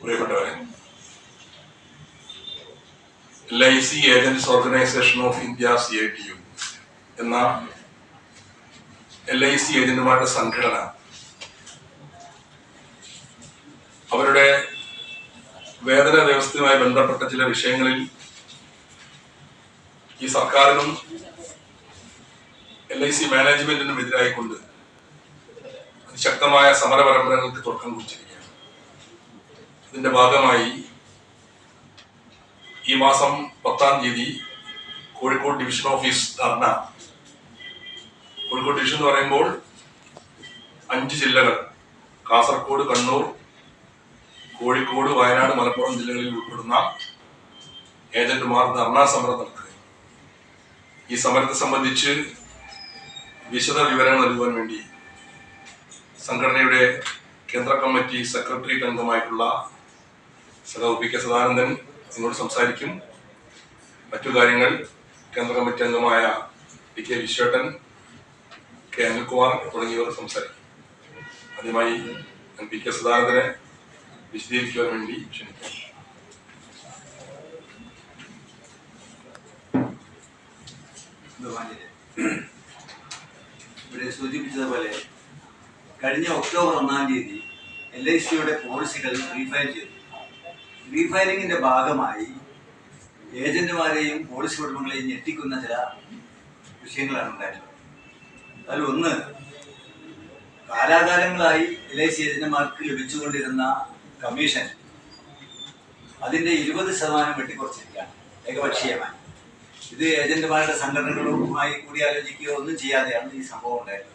പ്രിയപ്പെട്ടവരെ L I C agents organisation of India C I T U എന്ന L I C ഏജന്റുമാരുടെ സംഘടന അവരുടെ വേതന വ്യവസ്ഥയുമായി ബന്ധപ്പെട്ട ചില വിഷയങ്ങളിൽ ഈ സർക്കാരിനും എൽ ഐ സി മാനേജ്മെന്റിനും എതിരായിക്കൊണ്ട് ശക്തമായ സമര പരമ്പരകൾക്ക് തുടക്കം കുറിച്ചിരിക്കുകയാണ് ഇതിന്റെ ഭാഗമായി ഈ മാസം പത്താം തീയതി Kozhikode division office dharna Kozhikode division എന്ന് പറയുമ്പോൾ അഞ്ച് ജില്ലകൾ കാസർഗോഡ് കണ്ണൂർ കോഴിക്കോട് വയനാട് മലപ്പുറം ജില്ലകളിൽ ഉൾപ്പെടുന്ന ഏജന്റുമാർ ധർണാ സമരം നടത്തുകയും ഈ സമരത്തെ സംബന്ധിച്ച് വിശദ വിവരങ്ങൾ നൽകുവാൻ വേണ്ടി സംഘടനയുടെ കേന്ദ്ര കമ്മിറ്റി സെക്രട്ടേറിയറ്റ് അംഗമായിട്ടുള്ള സഖാവ് പി കെ സദാനന്ദൻ നിങ്ങളോട് സംസാരിക്കും. മറ്റു കാര്യങ്ങൾ കേന്ദ്ര കമ്മിറ്റി അംഗമായ പി കെ വിശ്വേട്ടൻ കെ അനിൽകുമാർ തുടങ്ങിയവർ സംസാരിക്കും. ആദ്യമായി ഞാൻ പി കെ സദാനന്ദനെ വിശദീകരിക്കുവാൻ വേണ്ടി ക്ഷണിക്കാം ഇവിടെ സൂചിപ്പിച്ചതുപോലെ കഴിഞ്ഞ ഒക്ടോബർ ഒന്നാം തീയതി എൽ ഐ സിയുടെ പോളിസികൾ റീഫൈൽ ചെയ്തു. റീഫയലിംഗിന്റെ ഭാഗമായി ഏജന്റുമാരെയും പോളിസി ഉടമകളെയും ഞെട്ടിക്കുന്ന ചില വിഷയങ്ങളാണ് ഉണ്ടായിട്ടുള്ളത്. ഒന്ന് കാലാകാലങ്ങളായി എൽ ഐ സി ഏജന്റുമാർക്ക് ലഭിച്ചുകൊണ്ടിരുന്ന കമ്മീഷൻ അതിന്റെ ഇരുപത് ശതമാനം വെട്ടിക്കുറച്ചിരിക്കുകയാണ് ഏകപക്ഷീയമായി. ഇത് ഏജന്റുമാരുടെ സംഘടനകളുമായി കൂടിയാലോചിക്കുകയോ ഒന്നും ചെയ്യാതെയാണ് ഈ സംഭവം ഉണ്ടായത്